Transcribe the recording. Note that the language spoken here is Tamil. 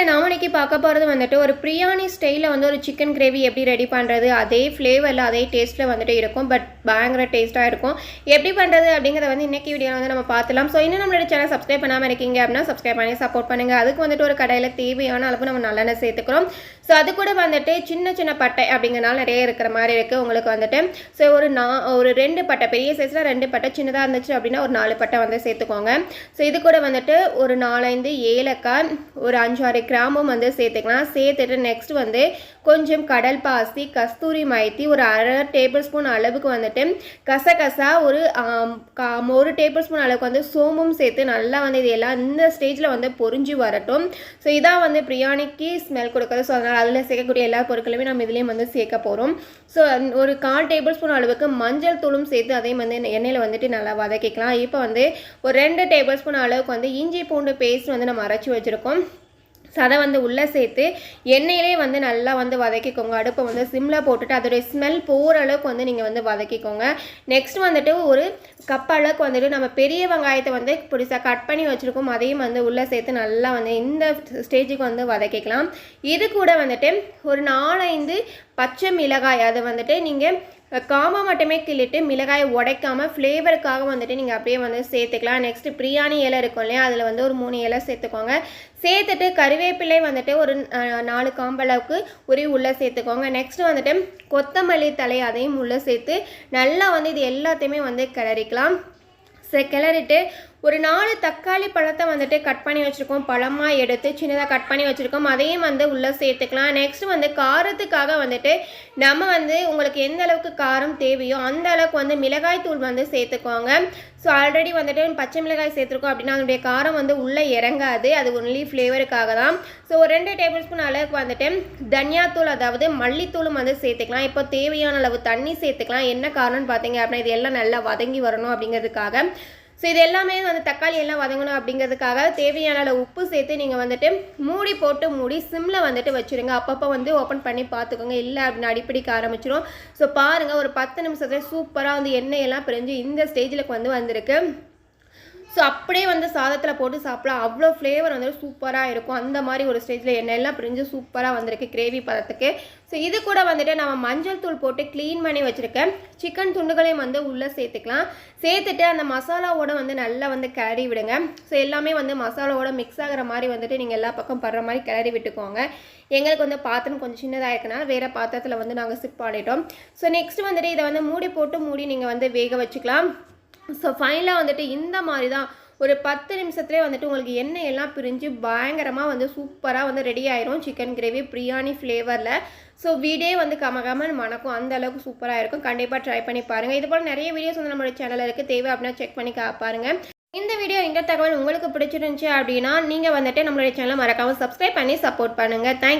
கூட நாம இன்றைக்கி பார்க்க போகிறது வந்துட்டு ஒரு பிரியாணி ஸ்டைலில் வந்து ஒரு சிக்கன் கிரேவி எப்படி ரெடி பண்ணுறது அதே ஃப்ளேவரில் அதே டேஸ்ட்டில் வந்துட்டு இருக்கும் பட் பயங்கர டேஸ்ட்டாக இருக்கும். எப்படி பண்ணுறது அப்படிங்கிறத வந்து இன்றைக்கி வீடியோவில் வந்து நம்ம பார்த்துலாம். ஸோ இன்னும் நம்மளோட சேனல் சப்ஸ்கிரைப் பண்ணாமல் இருக்கீங்க அப்படின்னா சப்ஸ்கிரைப் பண்ணி சப்போர்ட் பண்ணுங்கள் அதுக்கு வந்துட்டு ஒரு கடையில் தேவையான அளவு நம்ம நல்லெண்ணெய் சேர்த்துக்கிறோம். ஸோ அது கூட வந்துட்டு சின்ன சின்ன பட்டை அப்படிங்கிறனால நிறைய இருக்கிற மாதிரி இருக்குது உங்களுக்கு வந்துட்டு ஸோ ஒரு நா ஒரு ரெண்டு பட்டை பெரிய சைஸில் ரெண்டு பட்டை சின்னதாக இருந்துச்சு அப்படின்னா ஒரு நாலு பட்டை வந்து சேர்த்துக்கோங்க. ஸோ இது கூட வந்துட்டு ஒரு நாலஞ்சு ஏலக்காய் ஒரு அஞ்சாறு கிராமம் வந்து சேர்த்துக்கலாம். சேர்த்துட்டு நெக்ஸ்ட் வந்து கொஞ்சம் கடல் பாசி கஸ்தூரி மைத்தி ஒரு அரை டேபிள் ஸ்பூன் அளவுக்கு வந்துட்டு கசகசா ஒரு கா- ஒரு டேபிள் ஸ்பூன் அளவுக்கு வந்து சோம்பும் சேர்த்து நல்லா வந்து இது எல்லாம் இந்த ஸ்டேஜில் வந்து பொரிஞ்சு வரட்டும். ஸோ இதான் வந்து பிரியாணிக்கு ஸ்மெல் கொடுக்குறது. ஸோ அதனால் அதில் சேர்க்கக்கூடிய எல்லா பொருட்களுமே நம்ம இதுலேயும் வந்து சேர்க்க போகிறோம் ஸோ ஒரு கால் டேபிள் ஸ்பூன் அளவுக்கு மஞ்சள் தூளும் சேர்த்து அதையும் வந்து எண்ணெயில் வந்துட்டு நல்லா வதக்கிக்கலாம். இப்போ வந்து ஒரு ரெண்டு டேபிள் ஸ்பூன் அளவுக்கு வந்து இஞ்சி பூண்டு பேஸ்ட் வந்து நம்ம அரைச்சி வச்சுருக்கோம். ஸோ அதை வந்து உள்ளே சேர்த்து எண்ணெயிலே வந்து நல்லா வந்து வதக்கிக்கோங்க. அடுப்பை வந்து சிம்மில் போட்டுட்டு அதோடைய ஸ்மெல் போகிற அளவுக்கு வந்து நீங்கள் வந்து வதக்கிக்கோங்க. நெக்ஸ்ட் வந்துட்டு ஒரு கப் அளவுக்கு வந்துட்டு நம்ம பெரிய வெங்காயத்தை வந்து புதுசாக கட் பண்ணி வச்சுருக்கோம். அதையும் வந்து உள்ளே சேர்த்து நல்லா வந்து இந்த ஸ்டேஜுக்கு வந்து வதக்கிக்கலாம். இது கூட வந்துட்டு ஒரு நாலஞ்சு பச்சை மிளகாய் அதை வந்துட்டு நீங்கள் காம்பை மட்டுமே கிள்ளிட்டு மிளகாயை உடைக்காம ஃப்ளேவருக்காக வந்துட்டு நீங்கள் அப்படியே வந்து சேர்த்துக்கலாம். நெக்ஸ்ட் பிரியாணி இலை இருக்கும் இல்லையா? அதில் வந்து ஒரு மூணு இலை சேர்த்துக்கோங்க. சேர்த்துட்டு கருவேப்பிலை வந்துட்டு ஒரு நாலு நாலு காம்பளவுக்கு உரி உள்ளே சேர்த்துக்கோங்க. நெக்ஸ்ட் வந்துட்டு கொத்தமல்லி தலை அதையும் உள்ளே சேர்த்து நல்லா வந்து இது எல்லாத்தையுமே வந்து கிளறிக்கலாம். கிளறிட்டு ஒரு நாலு தக்காளி பழத்தை வந்துட்டு கட் பண்ணி வச்சுருக்கோம். பழமாக எடுத்து சின்னதாக கட் பண்ணி வச்சுருக்கோம். அதையும் வந்து உள்ளே சேர்த்துக்கலாம். நெக்ஸ்ட் வந்து காரத்துக்காக வந்துட்டு நம்ம வந்து உங்களுக்கு எந்த அளவுக்கு காரம் தேவையோ அந்த அளவுக்கு வந்து மிளகாய் தூள் வந்து சேர்த்துக்கோங்க. ஸோ ஆல்ரெடி வந்துட்டு பச்சை மிளகாய் சேர்த்துருக்கோம் அப்படின்னா அதனுடைய காரம் வந்து உள்ளே இறங்காது. அது ஒன்லி ஃப்ளேவருக்காக தான். ஸோ ஒரு ரெண்டு டேபிள் ஸ்பூன் அளவுக்கு வந்துட்டு தனியாத்தூள் அதாவது மல்லித்தூளும் வந்து சேர்த்துக்கலாம். இப்போ தேவையான அளவு தண்ணி சேர்த்துக்கலாம். என்ன காரணம்னு பார்த்தீங்க அப்படின்னா இது எல்லாம் நல்லா வதங்கி வரணும் அப்படிங்கிறதுக்காக. ஸோ இது எல்லாமே வந்து தக்காளி எல்லாம் வதங்கணும் அப்படிங்கிறதுக்காக தேவையான அளவு உப்பு சேர்த்து நீங்கள் வந்துட்டு மூடி போட்டு மூடி சிம்மில் வந்துட்டு வச்சுருங்க. அப்பப்போ வந்து ஓப்பன் பண்ணி பார்த்துக்கோங்க. இல்லை அப்படின்னு அடிப்பிடிக்க ஆரம்பிச்சிடும் ஸோ பாருங்கள் ஒரு பத்து நிமிஷத்தில் சூப்பராக வந்து எண்ணெயெல்லாம் பிரிஞ்சு இந்த ஸ்டேஜில் வந்து வந்திருக்கு. ஸோ அப்படியே வந்து சாதத்தில் போட்டு சாப்பிடலாம். அவ்வளோ ஃப்ளேவர் வந்து சூப்பராக இருக்கும். அந்த மாதிரி ஒரு ஸ்டேஜில் எண்ணெயெல்லாம் பிரிஞ்சு சூப்பராக வந்திருக்கு கிரேவி பதத்துக்கு. ஸோ இது கூட வந்துட்டு நம்ம மஞ்சள் தூள் போட்டு க்ளீன் பண்ணி வச்சுருக்கேன் சிக்கன் துண்டுகளையும் வந்து உள்ளே சேர்த்துக்கலாம். சேர்த்துட்டு அந்த மசாலாவோட வந்து நல்லா வந்து கிளறி விடுங்க. ஸோ எல்லாமே வந்து மசாலாவோட மிக்ஸ் ஆகிற மாதிரி வந்துட்டு நீங்கள் எல்லா பக்கம் படுற மாதிரி கிளறி விட்டுக்கோங்க. எங்களுக்கு வந்து பாத்திரம் கொஞ்சம் சின்னதாக இருக்கனால வேறு பாத்திரத்தில் வந்து நாங்கள் சிப் பண்ணிட்டோம். ஸோ நெக்ஸ்ட் வந்துட்டு இதை வந்து மூடி போட்டு மூடி நீங்கள் வந்து வேக வச்சுக்கலாம். ஸோ ஃபைனலாக வந்துட்டு இந்த மாதிரி தான் ஒரு பத்து நிமிஷத்துலேயே வந்துட்டு உங்களுக்கு எண்ணெய் எல்லாம் பிரிஞ்சு பயங்கரமாக வந்து சூப்பராக வந்து ரெடி ஆயிரும் சிக்கன் கிரேவி பிரியாணி ஃப்ளேவரில் ஸோ வீடே வந்து கமகமன் மணக்கும். அந்த அளவுக்கு சூப்பராக இருக்கும். கண்டிப்பாக ட்ரை பண்ணி பாருங்கள் இது போல் நிறைய வீடியோஸ் வந்து நம்மளோட சேனலில் இருக்குது தேவை அப்படின்னா செக் பண்ணி பாருங்கள் இந்த வீடியோ இந்த தகவல் உங்களுக்கு பிடிச்சிருந்துச்சு அப்படின்னா நீங்கள் வந்துட்டு நம்மளுடைய சேனலை மறக்காமல் சப்ஸ்கிரைப் பண்ணி சப்போர்ட் பண்ணுங்கள் தேங்க்யூ